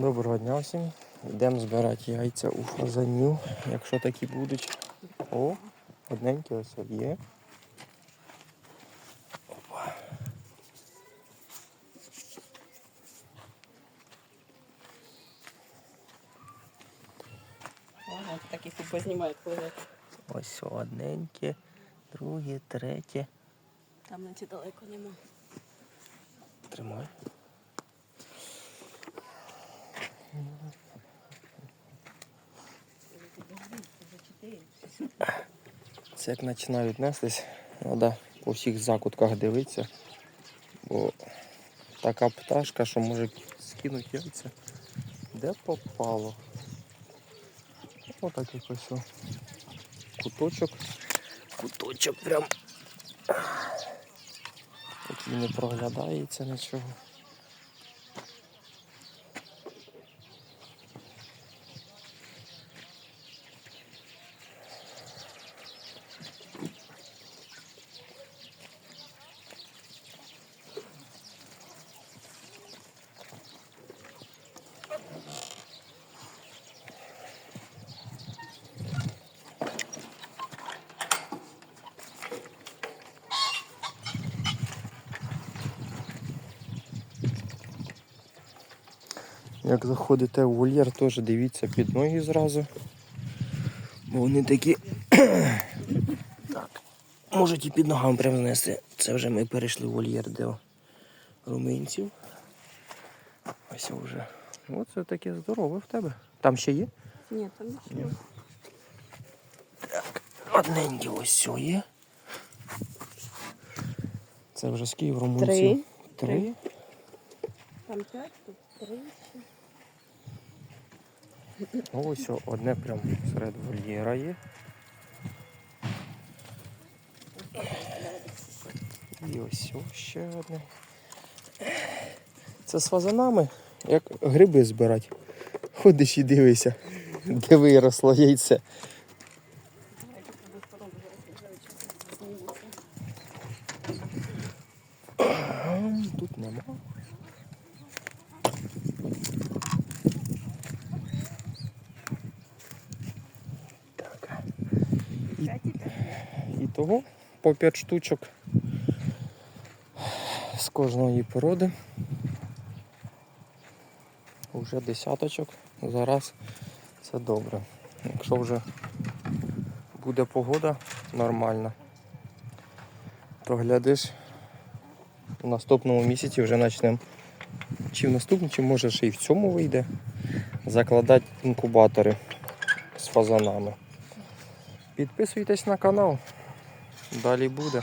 Доброго дня всім. Йдемо збирати яйця у фазанів, якщо такі будуть. О, одненькі ось є. Опа. Ага, таких і познімають, коли Ось одненьке, друге, третє. там наче далеко нема. Тримай. Це як починають нестись, треба по всіх закутках дивитися, бо така пташка, що може скинути яйця. Де попало? Отак якось о. куточок. Куточок прям. Такий не проглядається нічого. Як заходите в вольєр, теж дивіться під ноги зразу. Бо вони такі. так. Можуть і під ногами прямо знести. Це вже ми перейшли в вольєр до руминців. Ось вже. Оце таке здорове в тебе. Там ще є? Ні, там ще. Так, одненькі ось є. Це вже з Київ румунців. Три. Три. Там п'ять, тут три. Ось о, одне прямо серед вольєра є. І ось ще одне. Це з фазанами, як гриби збирати. Ходиш і дивишся, де виросло яйце. Тут нема. І, і того по 5 штучок з кожної породи. Уже десяточок. Зараз це добре. Якщо вже буде погода нормальна, то глядиш, в наступному місяці вже почнемо. Чи в наступному, чи може ще і в цьому вийде. Закладати інкубатори з фазанами. Підписуйтесь на канал. Далі буде.